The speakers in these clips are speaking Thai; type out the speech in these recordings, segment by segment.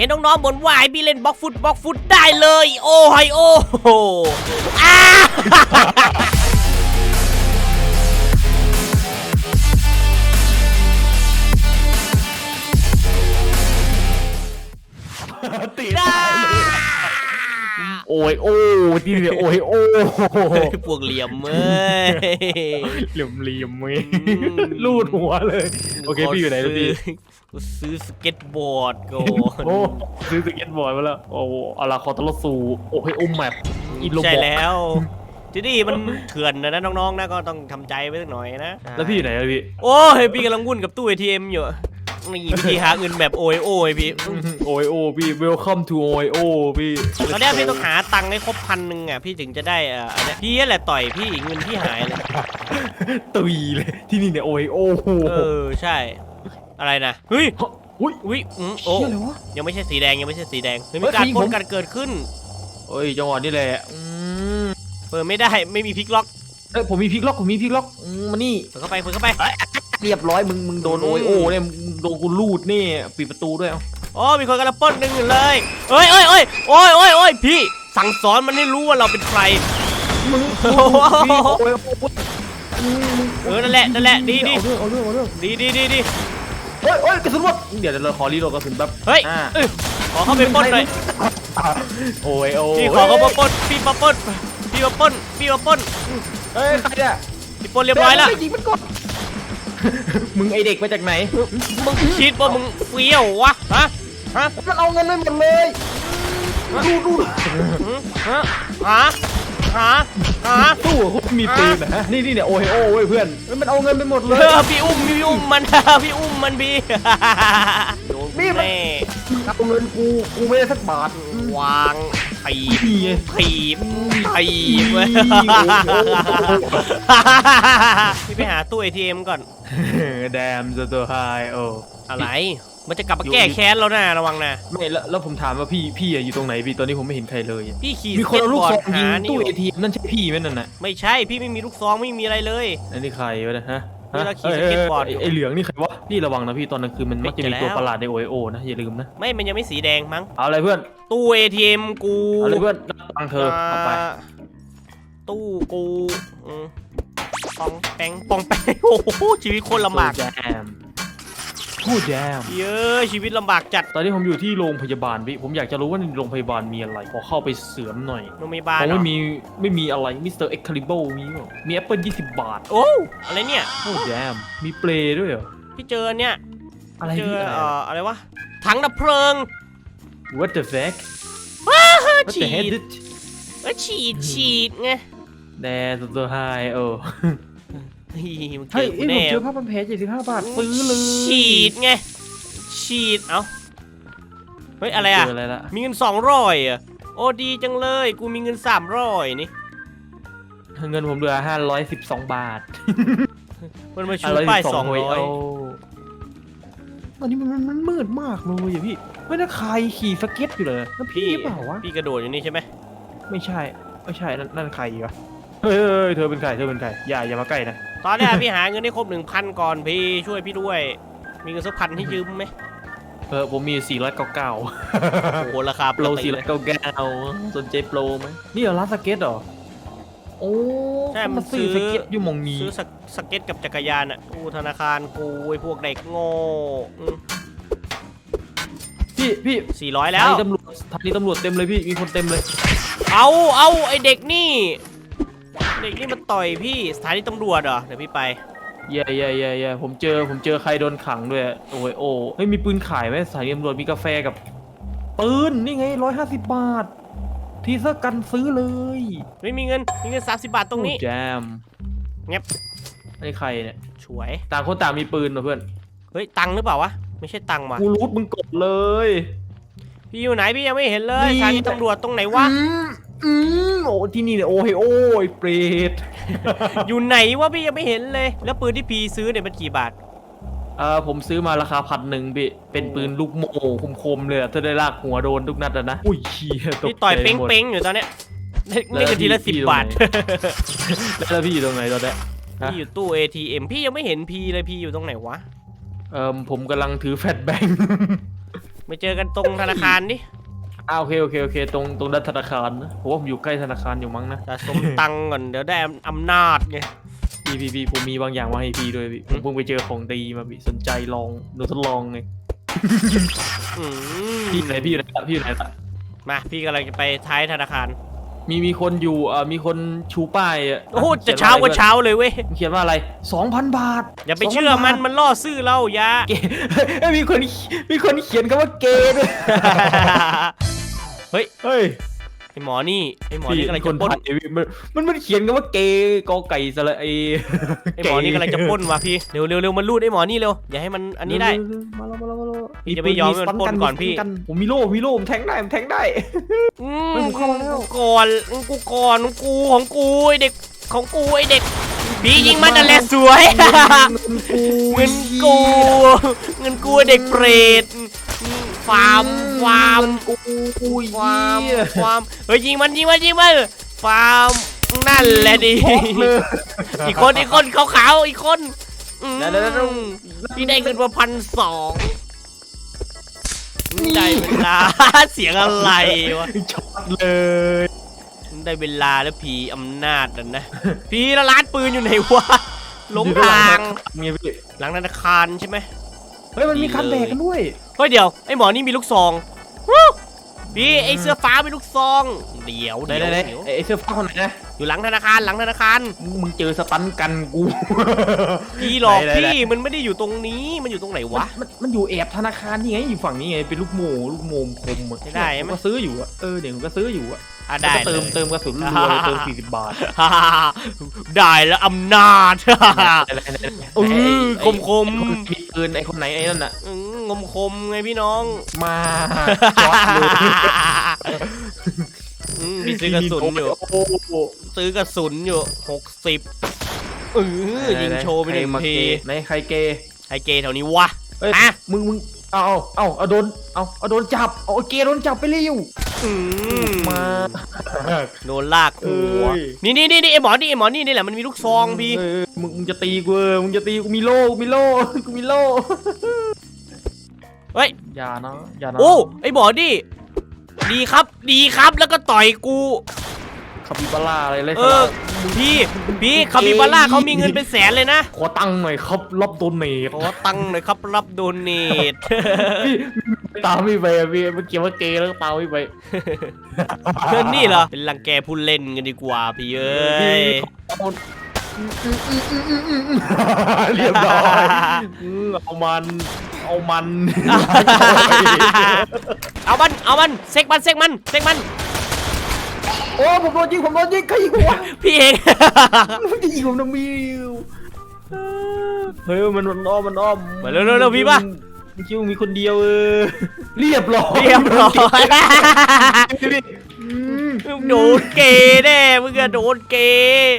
เห็นน้องๆบ่นว่าให้พี่เล่นบล็อกฟุตบล็อกฟุตได้เลย โอ้ยโอ้โหอ้าติด โอ้ยโอ้ที่เนี่ยโอ้ยโอ้พวกเหลี่ยมเอ้ยเหลี่ยมเหลี่ยมๆเว้ยอืมลูดหัวเลย โอเคพี่อยู่ไหนแล้วพี่กูซื้อสเก็ตบอร์ดก่อนโอ้ซื้อสเก็ตบอร์ดมาแล้วโอ้อาราคอตลสูโอ้ยอุ้มแมปอินโลใช่บอกแล้วที่นี่มันเถื่อนนะนะน้องๆนะก็ต้องทำใจไว้สักหน่อยนะแล้วพี่อยู่ไหนแล้วพี่โอ้ยพี่กำลังวุ่นกับตู้ ATM อยู่ นี่วิธีหาเงินแบบโอยโอยพี่โอ้ยโอ้พี่ welcome to โอ้ยโอ้พี่ตอนเนี้ยพี่ต้องหาตังค์ให้ครบพันหนึ่งอะพี่ถึงจะได้เอ่ออันเนี้ยพี่นั่นแหละต่อยพี่เงินพี่หายเลยตุยเลย ที่นี่เนี่ยโอ้ยโอ้เออใช่ อะไรนะเฮ้ยอุ้ยอุ้ยอืมโอ้เชี่ยอะไรวะ ยังไม่ใช่สีแดงยังไม่ใช่สีแดงเฮ้ยเฮ้มียการพี่ปล้นผม กันเกิดขึ้น เอ้ยจังหวะนี้แหละอืมเปิดไม่ได้ไม่มีพลิกล็อก เอ้ยผมมีพลิกล็อกผมมีพลิกล็อกอืมมานี่ เปิดเข้าไปเปิดเข้าไป เรียบร้อยมึงมึงโดนอืมโอ้ยโอ้เนี่ยมึงโดนกูลูดนี่ปิดประตูด้วยเอาโอ้มีคนกำลังปล้นหนึ่งอยู่เลยเอ้ยเอ้ยเอ้ยโอ้ยโอ้ยโอ้ยพี่ สั่งสอนมันให้รู้ว่าเราเป็นใคร มึงโอ้โหพี่โอ้ยโอ้ยอืมเออ นั่นแหละ นั่นแหละ ดีดีเอาเรื่องเอาเรื่องเอาเรื่องดีดีดีดีโอ้ยโอ้ยกระสุนหมดเดี๋ยวเดี๋ยวเราขอรีโหลดกระสุนแป๊บเฮ้ยอ่าเอ้ยขอเข้าไปปล้นหน่อย โอ้ยโอ้ยพี่ขอเขามาปล้นพี่มาปล้น พี่มาปล้นพี่มาปล้นเอ้ยใครเนี่ยพี่ปล้นเรียบร้อยแล้วไม่ยิงมันก่อนมึงไอเด็กมาจากไหน มึงคิดว่ามึงเฟี้ยววะฮะฮะมันเอาเงินไปหมดเลย ดูดูหืมฮะหาหาหาตู้เขามีปืนนะฮะนี่นี่เนี่ยโอ้ยโอ้เว้ยเพื่อน มันเอาเงินไปหมดเลย เออพี่อุ้มพี่อุ้มมัน พี่อุ้มมันพี่ กูกูไม่ได้สักบาทวางถีนี่บไงถีบถีบเว้ยโอ้โหพี่ไปหาตู้ ATM ก่อน แดมสตัวไฮโออะไร มันจะกลับมาแก้แค้นแล้วนะระวังนะ ไม่แล้วแล้วผมถามว่าพี่พี่อะอยู่ตรงไหนพี่ตอนนี้ผมไม่เห็นใครเลยอะพี่ขี่มีคนเอาลูกซองสเตบยิงร์ดหานี่ตู้อยู่เอทีนั่นใช่พี่ไหมนั่นน่ะไม่ใช่พี่ไม่มีลูกซองไม่มีอะไรเลย อันนี้ใครวะเนะฮะ นี่เราขี่ฮะสเก็ตบอร์ดไไไอเหลืองนี่ใครวะพี่ระวังนะพี่ตอนกลางคืนมันมักจะมีเฮ้ยเจอแล้วตัวประหลาดในโอโอนะอย่าลืมนะ ไม่มันยังไม่สีแดงมั้ง เอาอะไรเพื่อน ตู้ ATM กูเอาอะไรเพื่อนตังค์เธอเอาไปาตู้กูอืมปองแปงปองแปงโอ้โหชีวิตคนลำบาก แจม พูดแจมเยอะชีวิตลำบากจัด ตอนนี้ผมอยู่ที่โรงพยาบาลพี่ผมอยากจะรู้ว่าในโรงพยาบาลมีอะไรขอเข้าไปเสริมหน่อยโรงพยาบาลผมเหรอไม่มีไม่มีอะไรมิสเตอร์เอ็กคาลิเบลมีเปล่ามีแอปเปิล20บาทโอ้อะไรเนี่ยพูดแจมมีเปลด้วยเหรอพี่เจอเนี่ยอะไรเจอพี่อะไรเอ่ออะไรวะถังดับเพลิง What the fuck ว้า What ฉี the heck ด did เอ้ยฉีดฉีดไง แดสตัวไฮโอ เฮ้ยมึงเจเฮ้ยอกูผมแน่เจอผ้าพันแผล75บาทซื้อเลยฉีดไง ฉีด เอ้า เฮ้ย อะไรอะ เจออะไรละมีเงินสองร้อยอะ โอ้ดีจังเลย กูมีเงินสามร้อยนี่ เงินผมเหลือ512บาทมันมาชูป้ายสองร้อยตอนนี้มันมันมันมืดมากเลยอะพี่ไม่น่าใครขี่สเก็ตอยู่เลยนั่นพี่เปล่าวะพี่กระโดดอยู่นี่ใช่ไหมไม่ใช่ไม่ใช่นั่นนั่นใครวะเฮ้ยเฮ้ยเฮ้ยเธอเป็นใครเธอเป็นใครอย่าอย่ามาใกล้นะ ตอนเนี้ย พี่หาเงินให้ครบหนึ่งพันก่อนพี่ช่วยพี่ด้วย มีเงินสักพันให้ยืมไหมเออผมมี 499โอ้โหราคาโปรติเลย 499สนใจโปรไหมนี่เหรอร้านสเก็ตเหรอ โอ้ใช่เขามัมานซื้ซื้ออสเก็ตอยู่หมองนี้ ซื้อสกสเก็ตกับจักรยานอะกูธนาคารกูไอ้พวกเด็กโง่อืมพี่พี่สี่ร้อยสแล้วถานีตำรวจสถานีตำรวจเต็มเลยพี่ มีคนเต็มเลย เอาเอาไอ้เด็กนี่ เด็กนี่มันต่อยพี่สถานีตำรวจเหรอเดี๋ยวพี่ไปเย่เย่เย่เย่ผมเจอผมเจอใครโดนขังด้วย โอ้ยโอ้เฮ้ยมีปืนขายไหมสถานีตำรวจมีกาแฟกับ ปืนนี่ไงร้อยห้าสิบบาท ทีเซอร์กันซื้อเลยไม่มีเงินมีเงินสามสิบบาทตรงนี้โอ้แจมเงียบไอ้ใครเนี่ยช่วย ต่างคนต่างมีปืนนะเพื่อน เฮ้ยตังค์หรือเปล่าวะไม่ใช่ตังค์ว่ะกูรูดมึงกดเลย พี่อยู่ไหนพี่ยังไม่เห็นเลยนี่สถานีตำรวจตรงไหนวะ อืมอืมโอ้ที่นี่เนี่ยโอ้ยโอ้ยเปรตอยู่ไหนวะพี่ยังไม่เห็นเลย แล้วปืนที่พี่ซื้อเนี่ยมันกี่บาท เออผมซื้อมาราคาพันหนึ่งพี่เป็นปืนลูกโม่คมๆเลยอะถ้าได้ลากหัวโดนทุกนัดอะนะอุ้ยเชี่ยตกพี่ต่อยใจเป้งหมด เป้งๆอยู่ตอนเนี้ยได้แล้วได้เงินทีละพี่สิบอยู่ตรงบาทไหนแล้วพี่อยู่ตรงไหนตอนเนี้ย ฮะ พี่อยู่ตู้ ATM พี่ยังไม่เห็นพีเลยพี่อยู่ตรงไหนวะ เออผมกำลังถือแฟลชแบงค์ ไปเจอกันตรงธนาคารดิ อ่าโอเคโอเคโอเค ตรงตรงด้านธนาคารนะผมว่าผมอยู่ใกล้ธนาคารอยู่มั้งนะ จะสมตังค์ก่อนเดี๋ยวได้อำนาจไง พี่พี่พี่ผมมีบางอย่างมาให้พี่ด้วยพี่ผมเพิ่งไปเจอของดีมาพี่สนใจลองหนูทดลองไงอืมพี่อยู่ไหนพี่อยู่ไหนล่ะพี่อยู่ไหนล่ะมาพี่กำลังจะไปท้ายธนาคาร มีมีคนอยู่อ่ามีคนชูป้ายอะโอ้โหขีจะยนว่เช้าก็อะไรเช้าเลยเว้ยเขียนว่าอะไรสองพันบาทอย่าไปเชื่อมันมันล่อซื้อเราอยาเกย์เอ้ยมีคนมีคนเขียนคำว่าเกย์ด้วย เฮ้ยเฮ้ยไอหมอนี่ไอหมอพี่นี่กำลังคจะนปล้นไทยพี่มันมันมันเขียนคำว่าเกย์กอไก่สระไอไอหมอนี่กำลังจะปล้นว่ะพี่เร็วเร็วเร็วมันรูดไอหมอนี่เร็วอย่าให้มันอันนี้ได้มาแล้วมาแล้วมาแล้วพี่จะไม่ยอมให้มันปล้นก่อนพี่ผมมีโล่มีโล่ผมแทงได้ผมแทงได้อืเฮ้ยผมเข้ามาแล้วก่อนกูก่อนกูของกูไอเด็กของกูไอเด็กพี่ยิงมันนั่นแหละสวยเงินกูเงินกูไอ้เด็กเปรต ฟาร์มฟาร์มกูกูฟาร์มฟาร์มเฮ้ยยิงมันยิงมันยิงมันฟาร์มนั่นแหละดิอีกคนอีกคนขาวๆอีกคนอืมพี่ได้เงินมาพันสองได้เวลาเสียงอะไรวะช็อตเลยได้เวลาแล้วผีอำนาจนั่นนะพี่แล้วร้านปืนอยู่ไหนวะหลงทางมีพี่หลังธนาคารใช่ไหม เฮ้ยมันมีคันแบกกันด้วย เฮ้ยเดี๋ยวไอ้หมอนี่มีลูกซองฮู้พี่ไอ้เสื้อฟ้ามีลูกซอง เดี๋ยวไหนเดี๋ยวไหนเดี๋ยวไอ้เสื้อฟ้าคนไหนนะ อยู่หลังธนาคารหลังธนาคาร มึงเจอสตันกันกู พี่หลอกไหนไหนพี่มันไม่ได้อยู่ตรงนี้มันอยู่ตรงไหนวะ มันมันอยู่แอบธนาคารนี่ไงอยู่ฝั่งนี้ไงเป็นลูกโม่ลูกโมมคมอะไม่ได้ไหม ผมก็ซื้ออยู่อะเออเดี๋ยวผมก็ซื้ออยู่อะอะได้แล้วก็เติมเลย เติมกระสุนรัวๆเลยเติม40บาทฮ่าฮ่าฮ่าได้แล้วอำนาจเออคมคมมี ปืนไอ้คนไหนไอ้นั่นน่ะ อืมงมคมไงพี่น้องมาช็อตเลยอืมพี่ซื้อกระสุนอยู่ โอ้โหซื้อกระสุนอยู่หกสิบเออยิงโชว์ไปหนึ่งใครมาทีเกย์ไหนใครเกย์ไอเกย์แถวนี้วะเอ้ยอะมึงมึงเอาเอาเอาเอาโดนเอาเอาโดนจับเอาเกย์โดนจับไปเร็ว อืมมาโดนลากหัวเอ้ยนี่นี่นี่นี่ไอหมอนี่ไอหมอนี่นี่แหละมันมีลูกซองพี่เออมึงมึงจะตีกูเออมึงจะตีกูมีโล่กูมีโล่กูมีโล่เฮ้ยอย่านะอย่านะโอ้ไอหมอนี่ดีครับ ดีครับแล้วก็ต่อยกูคาปิบาร่าอะไรเลยเออ พี่พี่คาบิบาร่าเขามีเงินเป็นแสนเลยนะขอตังค์หน่อยครับรับโดนเนทขอตังค์หน่อยครับรับโดเนทพี่ตามพี่ไปอะพี่เมื่อกี้ว่าเกย์แล้วก็ตามพี่ไปเพื่อนนี่เหรอเป็นรังแกผู้เล่นกันดีกว่าพี่เอ้ยเรียบร้อยอืมเอามันเอามัน เอามัน เอามัน เซ็กมัน เซ็กมัน เซ็กมันโอ้ผมโดนยิงผมโดนยิงใครยิงผมวะพี่เอง มันจะยิงผมนะมิวเฮ้ยมันมันอ้อมมันอ้อมมาเร็วเร็วเร็วพี่ป่ะมันคิดว่ามีคนเดียวเออเรียบร้อยเรียบร้อยอืมโดนเกย์แน่มึงอะโดนเกย์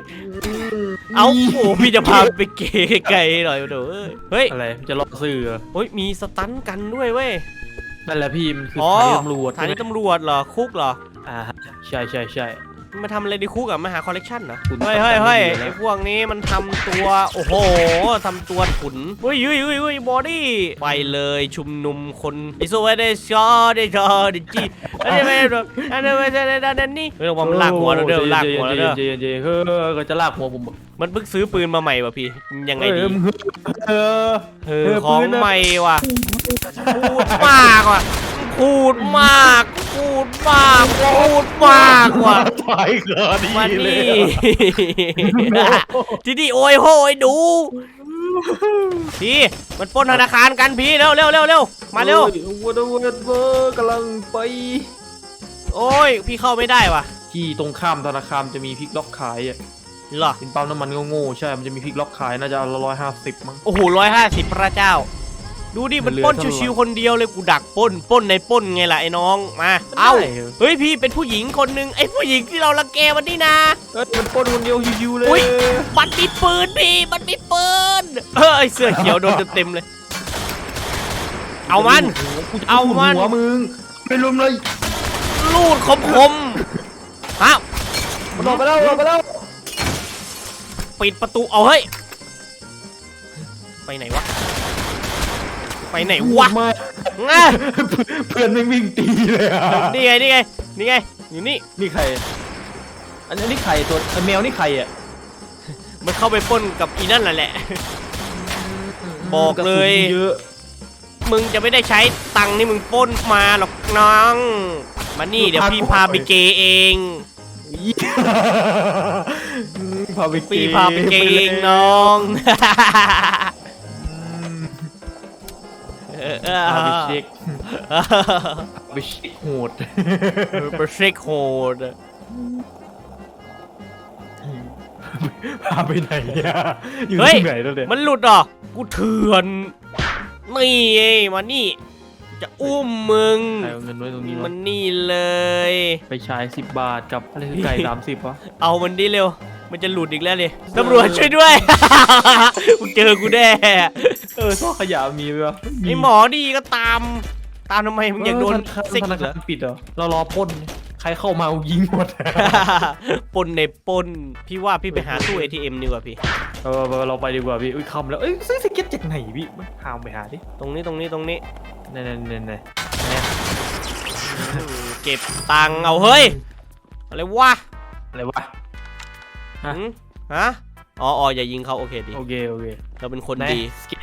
เอาโอ้พี่จะพาไปเกย์ไกลๆหน่อยเดี๋ยวเอ้ยเฮ้ยอะไรมันจะล่อซื้อเหรอเฮ้ยมีสตันกันด้วยเว้ยนั่นแหละพี่มันคืออ๋อสถานีตำรวจสถานีตำรวจเหรอคุกเหรอ อ่าฮะใช่ใช่ใช่มาทำอะไรในคุกอะมาหาคอลเลกชันเหรอคุณเฮ้ยเฮ้ยเฮ้ยจำได้อยู่แล้วไอ้พวกนี้มันทำตัว โอ้โหทำตัวถุนเฮ้ยเฮ้ยเฮ้ยเฮ้ยบอดี้ไปเลยชุมนุมคนไอโซเวเดชอเดชอเดจีอันนี้ไม่ได้อันนี้ไม่ได้อันนี้เฮ้ยระวังมันลากหัวเราเด้อลากหัวเราเด้อเจเจเจเฮ้ยก็จะลากหัวผมบอกมันเพิ่งซื้อปืนมาใหม่ว่ะพี่ยังไงดีเออมึงเออเออเออของปืนอะใหม่ว่ะพูดมากว่ะพูดมาก พูดมากพูดมากว่ะตายเกินมานี่ที่นี่โอ้ยโหยดู พี่มันปล้นธนาคารกันพี่เร็วเร็วเร็วเร็วมาเร็ววันวันเวอร์กำลังไปโอ้ยพี่เข้าไม่ได้ว่ะที่ตรงข้ามธนาคารจะมีพลิกล็อกขายอะเหรอเป็นปั๊มน้ำมันโง่ๆใช่ มันจะมีพลิกล็อกขายน่าจะร้อยห้าสิบมั้งโอ้โหร้อยห้าสิบพระเจ้า ดูดิมันปล้นเหลือเท่าไหร่ชิวๆคนเดียวเลยกูดักปล้นปล้นในปล้นไงล่ะไอ้น้องมาเอ้าได้หรเฮ้ยพี่เป็นผู้หญิงคนหนึ่งไอ้ผู้หญิงที่เรารังแกมันนี่นะเอ้ยมันปล้นคนเดียวชิวๆเลยอุ๊ยมันมีปืนพี่มันมีปืนเฮ้ยเสื้อเขียวโดนเต็มๆเลย เอามันกูจะเอามันหัวมึงไปรุมเลยลูดคมคมๆอ้าวมันออกไปแล้วออกไปแล้วปิดประตูเอาเฮ้ยไปไหนวะ ไปไหนวะมาหอะเพื่อนไม่งวิ่งตีเลยอะนี่ไงนี่ไงนี่ไงอยู่นี่นี่ใคร อันนี้ใครตัวไอ้แมวนี่ใครอะมันเข้าไปปล้นกับอีนั่นแหละแหละ บอกเลย กระสุนเยอะมึงจะไม่ได้ใช้ตังค์นี่มึงปล้นมาหรอกน้องมานี่เดี๋ยวพี่พาไปเกย์เองพาไปเกพี่ย์พาไปเกย์เองน้อง เอาไปเช็คไปเช็คโหดไปเช็คโหดพาไปไหนเนี่ยอยู่ที่ไหนแล้วเนี่ยมันหลุดเหรอกูเถื่อนนี่ไงมานี่ จะอุ้มมึงเอาเงินไว้ตรงนี้มันนี่เลย ไปใช้สิบบาทกับอะไรคือไก่สามสิบวะเอามันดิเร็ว มันจะหลุดอีกแล้วเลยตำรวจช่วยด้วย มึงเจอกูแน่เออซอกขยะมีไหมวะไอหมอดีก็ตาม ตามทำไมมึงอยากโดนเซ็เซ็กกธนาเหรคาอรปิดเหรอเรารอปล้นใครเข้ามายิงหมดปนในปนพี่ว่าพี่ไปหาตู้ ATM ดีกว่าพี่เออเราไปดีกว่าพี่อุ้ยคำแล้วเอ้ยซื้อสเก็ตจากไหนพี่มาหาไปหาดิตรงนี้ตรงนี้ตรงนี้ไหนไหนไหนไหนอืมเก็บตังค์เอาเฮ้ยอะไรวะอะไรวะ ฮะ หืมฮะอ๋ออ๋ออย่ายิงเขาโอเคดีโอเคโอเคเราเป็นคนไหนดีสเก็ต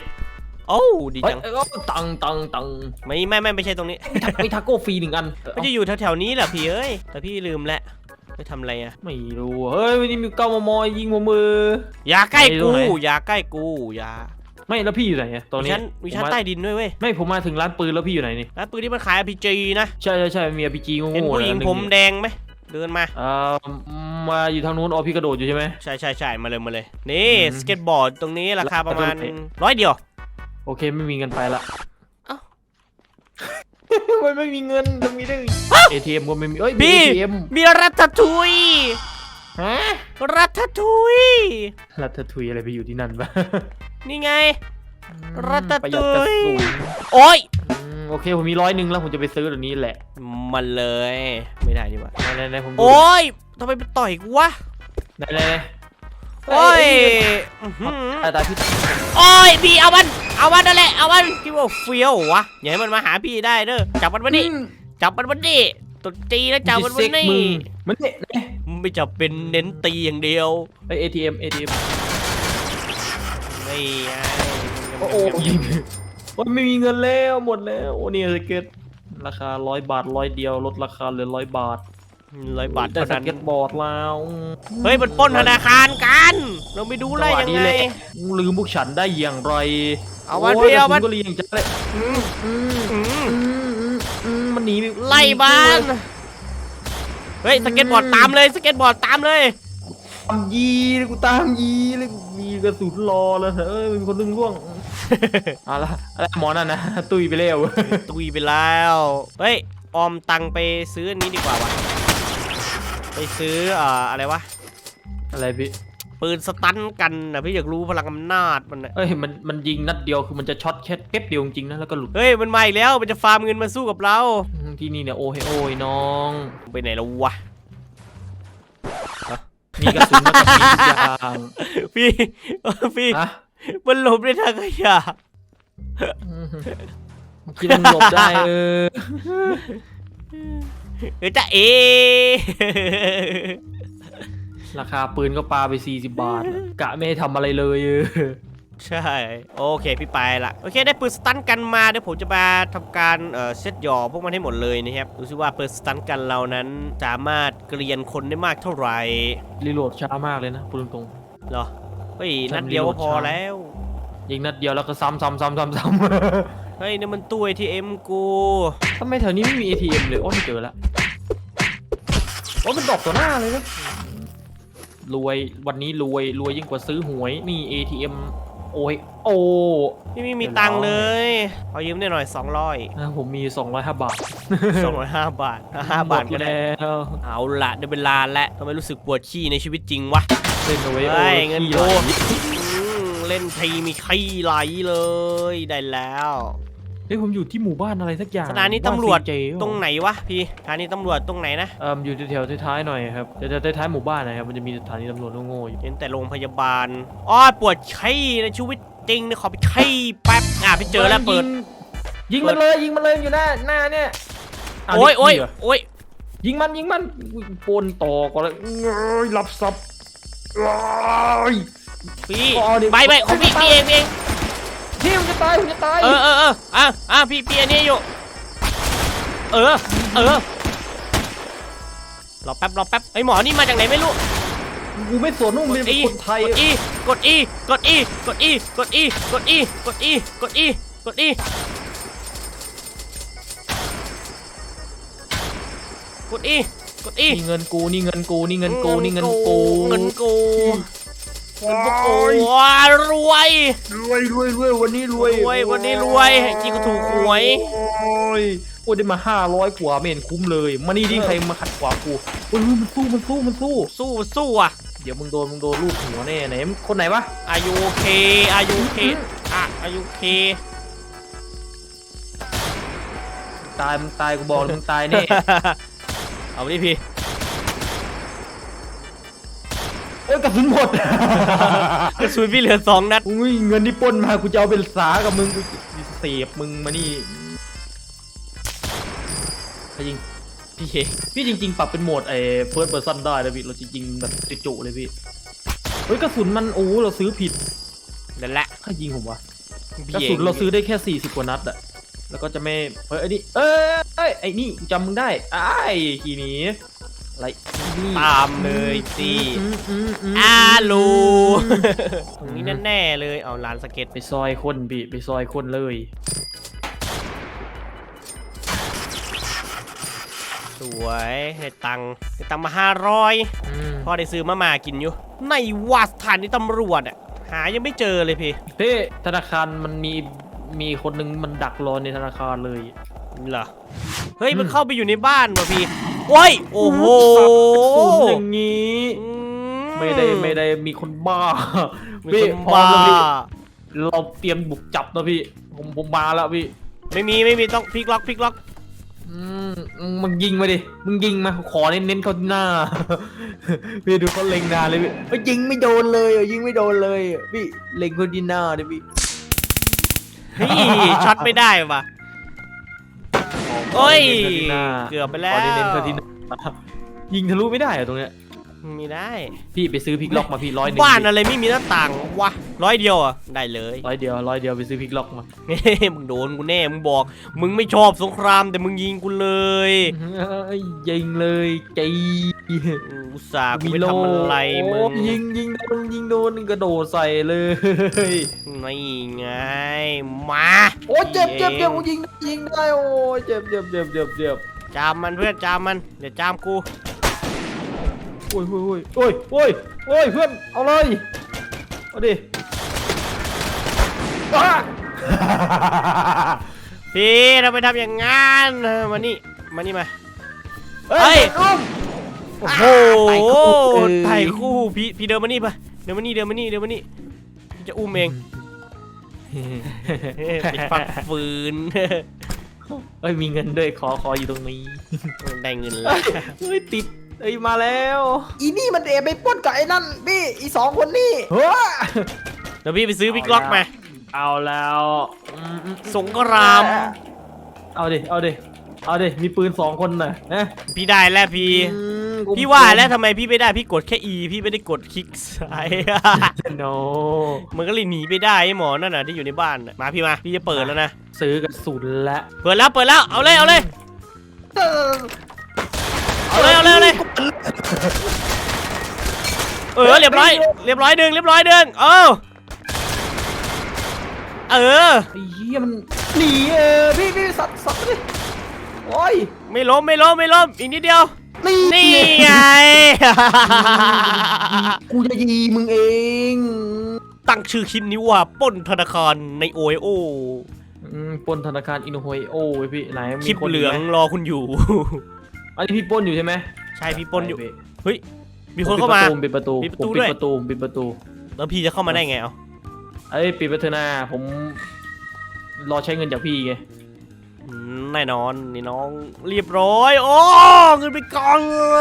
โอ้ดีเฮ้ยจังเอ้ยตังตังตังไม่ไม่ไม่ไม่ใช่ตรงนี้มีทักมีทาโก้ฟรีหนึ่งอันก็จะอยู่แถวๆนี้แหละพี่เอ้ยแต่พี่ลืมแล้วไปทำอะไรอะไม่รู้เฮ้ยวันนี้มีเก้ามมอยิงหัวมือ อย่าใกล้ไอ้ตรกูงไหน อย่าใกล้กูอย่าไม่แล้วพี่อยู่ไหนอะตอนมีนี้ชั้นมีชั้นผาใต้ดินด้วยเว้ยไม่ผมมาถึงร้านปืนแล้วพี่อยู่ไหนนี่ร้านปืนที่มันขาย RPG นะ ใช่ใช่ใช่มีอ p จีโง่เห็นๆผู้หญิงนะผมแดงไหม เดินมา เอ่อมาอยู่ทางนู้นอ๋อพี่กระโดดอยู่ใช่ไหม ใช่ใช่ใช่มาเลยมาเลย นี่อืมสเก็ตบอร์ดตรงนี้ราคาประมาณแล้วตัวไหนร้อยเดียว โอเคไม่มีเงินไปละเอ้า มันไม่มีเงินจะมีได้เอทีเอ็มก็ไม่มีเอ้ยมีพี่ ATM มีรัตทุย ฮะรัตทุย รัตทุยอะไรไปอยู่ที่นั่นปะนี่ไง รัตประหยัดทุกระย สุนโอ้ยอืม โอเคผมมีร้อยหนึ่งแล้วผมจะไปซื้อตัวนี้แหละมันเลย ไม่ได้ดีกว่าไหนไหนๆผมดูโอ้ยทำไมไปต่อยกูวะไหนไหนไหนโอ้ยเอ้อื้อหือตายตายพี่โอ้ยพี่เอามันเอามันนั่นแหละเอามันพี่ว่าเฟี้ยววะอย่าให้มันมาหาพี่ได้เด้อจับมันมาดิจับมันมาดิตุดจีแล้วจับมันมาเซ็กนี่มึงมันเนี่ยเนี่ยไม่จะเป็นเน้นตีอย่างเดียวไอเอทีเอ็มเอทีเอ็มนี่ไงโอ้โหยิง โอ้ยไม่มีเงินแล้วหมดแล้วโอ้เนี่ยสเก็ตราคาร้อยบาทร้อยเดียวลดราคาเหลือร้อยบาทร้อยบาทได้เท่าสนั้น เก็ตบอร์ดแล้วเฮ้ยมันปล้นธนาคารกัน เราไปดูได้ยังจัหวะนี้ไงแหละลืมพวกฉันได้อย่างไรเอามันโยพี่เอามันกระสุก็เรียงจะเลยอืมอืมอืมอืมอืมอืมมันหนีปไล่บ้าน เฮ้ยสเก็ตบอร์ดตามเลยสเก็ตบอร์ดตามเลย ตามยีเลยกูตามยีเลยกูมีกระสุนรอแล้วเอ้ยมีคนนึงร่วง เอาละอะไรหมอนั่นนะ ตุยไปแล้วตุยไปแล้ว เฮ้ย ออมตังไปซื้ออันนี้ดีกว่าวะ ไปซื้อเอ่ออะไรวะ อะไรพี่ปืนสตันกันนะพี่อยากรู้พลังอำนาจมันนะเอ้ยมันมันยิงนัดเดียวคือมันจะช็อตแค่เก็บเดียวจริงๆนะแล้วก็หลุดเฮ้ย มันมาอีกแล้ว มันจะฟาร์มเงินมาสู้กับเราอืมที่นี่เนี่ยโอ้ยโอ้ยน้อง ไปไหนแล้ววะ มีกระสุนแล้วก็มีทุกอย่างพี่เออพี่อะ มันหลบในทางขยะอืมคิดว่ามึงหลบได้เออเออจะเอ ราคาปืนก็ปาไป 40 บาท กะไม่ให้ทำอะไรเลยเออใช่ โอเค พี่ไปละโอเค ได้ปืนสตันกันมาเดี๋ยวผมจะมาทำการเอ่อเซตหยอพวกมันให้หมดเลยนะครับ ดูซิว่าปืนสตันกันเรานั้นสามารถเกรียนคนได้มากเท่าไหร่รีโหลดช้ามากเลยนะพูดตรงเหรอ เฮ้ยนัดเดียวก็พอแล้วๆยิงนัดเดียวแล้วก็ซ้ำซ้ำซ้ำซ้ำซ้เฮ้ยนี่มันตู้ ATM กูำทำไมแถวนี้ไม่มี ATM เลยโอ้ยเจอละโอ้ยมันดอกต่อหน้าเลยนะรวยวันนี้รวยรวยยิ่งกว่าซื้อหวยนี่ ATM โอ้ยโอ้พี่ไม่มีตังค์เลยเอายืมได้หน่อย200นะผมมี 205 บาท 205 บาท5บาทหมก็ดได้แล้วเอาละได้เวลาแล้วทำไมรู้สึกปวดขี้ในชีวิตจริงวะ เล่นเอาไว้เฮ้โอ้ยยเงินขี้โดไหลอืมเล่นทีมีขี้ไหลเลยได้แล้วเฮ้ยผมอยู่ที่หมู่บ้านอะไรสักอย่างสถานีตำรวจบ้าน CJ ตรงไหนวะพี่สถานีตำรวจตรงไหนนะเอ่ออยู่แถวๆท้ายๆหน่อยครับแถวๆท้ายๆหมู่บ้านนะครับมันจะมีสถานีตำรวจโง่ๆอยู่เห็นแต่โรงพยาบาลอ้อปวดขี้ในชีวิตจริงเนี่ยขอไปขี้แป๊บอะพี่เจอแล้วเปิด ยิงมันเลยยิงมันเลยอยู่หน้าหน้าเนี่ยาวโอ้ยโอ้ยนี่เหรโอ้ยยิงมันยิงมันปนต่อก่อนเลยเอ้ยรับซับ เอ้ย พี่อ๋อดิใบใบของพี่พี่เองพี่เองพี่มันจะตายมันจะตายเออเออเอออะอะพี่พี่อันนี้อยู่ เออ เออรอแป๊บรอแป๊บไอหมอนี่มาจากไหนไม่รู้ กูไม่สนว่ามึงเป็นอีคนไทย กดอีกดอีกดอีกดอีกดอีกดอีกดอีกดอีกดอีกดอี กดอีนี่เงินกูนี่เงินกูนี่เงินกูนี่เงินกูเงินกูเงินพวกกูโอ้ยว้ารวยรวยรวยรวยวันนี้รวยรวยวันนี้รวยจริงก็ถูกหวยโอ้ยโอ้ยได้มาห้าร้อยกว่าไม่เห็นคุ้มเลยมานี่ดิใครมาขัดขวางกูโอ้ยมันสู้มันสู้มันสู้สู้สู้อะเดี๋ยวมึงโดนมึงโดนลูกหัวแน่ไหนมึงคนไหนวะอายุเคอายุเคอะอายุเคตายมึงตายกูบอกเลยมึงตายแน่ เอาไปดิพี่เอ้ยกระสุนหมด กระสุนพี่เหลือสองนัดอุ้ยเงินที่ปล้นมากูจะเอาเป็นสากับมึงกูจะเสียบมึงมานี่จริงพี่พี่จริง ๆ ปรับเป็นโหมดไอ้ first person ได้นะพี่เราจริงๆแบบจุๆเลยพี่เฮ้ยกระสุนมันโอ้เราซื้อผิดนั่นแหละใครยิงผมวะพี่กระสุนเราซื้อได้แค่40กว่านัดอะแล้วก็จะไม่เฮ้ยไอ้นี่เอ้ยเอ้ ยไอ้นี่กูจำมึงได้ไอ้ายขี่หนีอะไรนี่ตามเลยสิอืมอืมอืมอาลูอืมนี่แน่ๆเลยเอาลานสเก็ตไปซอยคนพี่ไปซอยคนเลยสวยให้ตังค์ให้ตังค์มาห้าร้อยอืมพ่อได้ซื้อมามากินอยู่ ในวัดสถานีตำรวจอะหายังไม่เจอเลยพี่เพ่ธนาคารมันมีมีคนหนึ่งมันดักรอในธนาคารเลย เหรอ เฮ้ยมันเข้าไปอยู่ในบ้านว่ะพี่โอ้ยโอ้โหกระสุนอย่างนี้อืไม่ได้ไม่ได้มีคนบ้ามีพี่คนพร้อบ้ามแล้วพี่เราเตรียมบุกจับแล้วพี่ ผมผมมาแล้วพี่ ไม่มีไม่มีต้องพลิกล็อกพลิกล็อกอืมมึงยิงมาดิ มึงยิงมา ขอเน้นๆเขาหน้า พี่ดูเขาเล็งหน้าเลยพี่เฮ้ยยิงไม่โดนเลยอะยิงไม่โดนเลยอะพี่เล็งเขาที่หน้าดิพี่เฮ้ยช็อตไม่ได้ว่ะ โอ้ยขเน้นๆเขาที่หน้าเกือบไปแล้ขวอเน้นๆเขาที่หน้ายิงทะลุไม่ได้เหรอะตรงเนี้ย มีได้ พี่ไปซื้อพลิกล็อกมาพี่ร้อยหนึ่งบ้านอะไรไม่มีหน้าต่างวะร้อยเดียวอะ ได้เลย ร้อยเดียวร้อยเดียวไปซื้อพลิกล็อกมาเฮ้มึงโดนกูแน่ มึงบอก มึงไม่ชอบสงครามแต่มึงยิงกูเลย เอ้ยยิงเลยจีอุ ตส่าห์กูไม่ทำอะไรมึงโอ้ยิงยิงโดนยิงโดนกระโดดใส่เลยนี่ไงมาโอ้ยเจ็บเจ็บเจ็บกูยิงยิงได้โอ้ยเจ็บเจ็บเจ็บเจ็บเจ็บจามมันเพื่อนจามมันเดี๋ยวจามกูโอ้ยโอ้ยโอ้ยโอ้ยโอ้ยเพื่อนเอาเลยเอาดิอ้าพี่เราไปทำอย่างงั้นเออมานี่มานี่มาเฮ้เฮ้ยยอุ้ม โอ้โหถ่ายคู่เออถ่ายคู่พี่พี่เดินมานี่ปะเดินมานี่เดินมานี่เดินมานี่พี่จะอุ้มเองไปฟักฟืนเอ้ยมีเงินด้วยขอขออยู่ตรงนี้ได้เงินแล้ว เฮ้ยติดเอ้ยมาแล้วอีนี่มันเอะไปปล้นกับไอ้นั่นพี่อีสองคนนี่เฮ้ยเดี๋ยวพี่ไปซื้อพิกล็อกมาเอาแล้วอืมอืมสงครามเอาดิเอาดิเอาดิมีปืนสองคนน่ะนะพี่ได้แล้วพี่อืม พี่ว่าแล้วทำไมพี่ไม่ได้พี่กดแค่ E พี่ไม่ได้กดคลิกซ้าย โนมันก็เลยหนีไปได้ไอ้หมอนั่นน่ะที่อยู่ในบ้านน่ะมาพี่มาพี่จะเปิดแล้วนะซื้อกระสุนและเปิดแล้วเปิดแล้วเอาเลยเอาเลยเอาเลยเอาเลยเอาเลยเออเรียบร้อยเรียบร้อยดึงเรียบร้อยดึงเออเออ ไอ้เหี้ยมันหนีเออพี่พี่สัตว์สัตว์ดิโอ้ยไม่ล้มไม่ล้มไม่ล้มอีกนิดเดียว นี่นี่ไง กูจะยีมึงเอง ตั้งชื่อคลิปนี้ว่าปล้นธนาคารในโอโออืมปล้นธนาคารอินโฮยโอ้ยพี่ไหนมีคลิปคนเหลืองไหมรอคุณอยู่ อันนี้พี่ปล้นอยู่ใช่ไหมใช่พี่ปล้นอยู่ไปพี่เฮ้ย มีคนเข้ามา ผมปิดประตูปิดประตูผมปิด้ดวยประตูปิดประตู แล้วพี่จะเข้ามาได้ไงเอาเอ้ยปิดประตูหน้าผม รอใช้เงินจากพี่ไงอืม แน่นอนนี่น้องเรียบร้อย โอ้เงินไปกองเล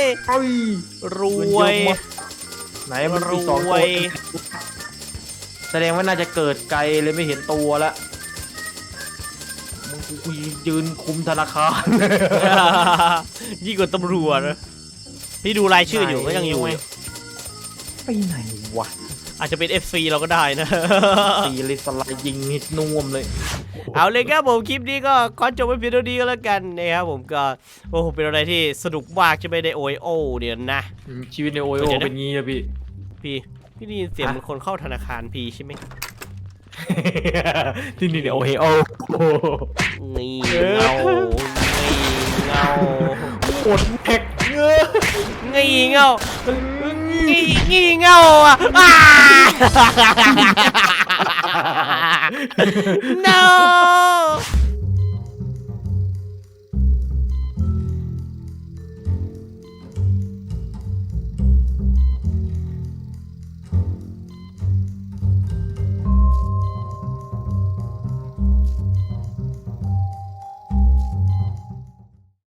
ยเอ้ยรเงินวเยยอะมากไหนมันมีสองรตัววย แสดงว่าน่าจะเกิดไกลเลยไม่เห็นตัวละกูยืนคุมธนาคารยิ่งกว่าตำรวจนะพี่ดูรายชื่ออยู่ก็ยังอยู่ไหนไปไหนวะ อาจจะเป็น FC เราก็ได้นะ ตีเลยสไลด์ยิงนิดน่วมเลย เอาเลยครับผมคลิปนี้ก็ขอจบไว้เพียงเท่านี้ก็แล้วกันนะครับผมก็โอ้โหเป็นอะไรที่สนุกมากจะไม่ได้โอยโอเดี๋ยวนะอืมชีวิตในโอโอเดี๋ยวนะ เป็นงี้อะพี่ พี่พี่ได้ยินเสียงฮะเหมือนคนเข้าธนาคารพี่ใช่ไหมที่นี่เนี่ยโอโอนี่เออเงานี่เงาหมดแพ็กเงื้องี่เงา งี่งี่เงาอะอ้า no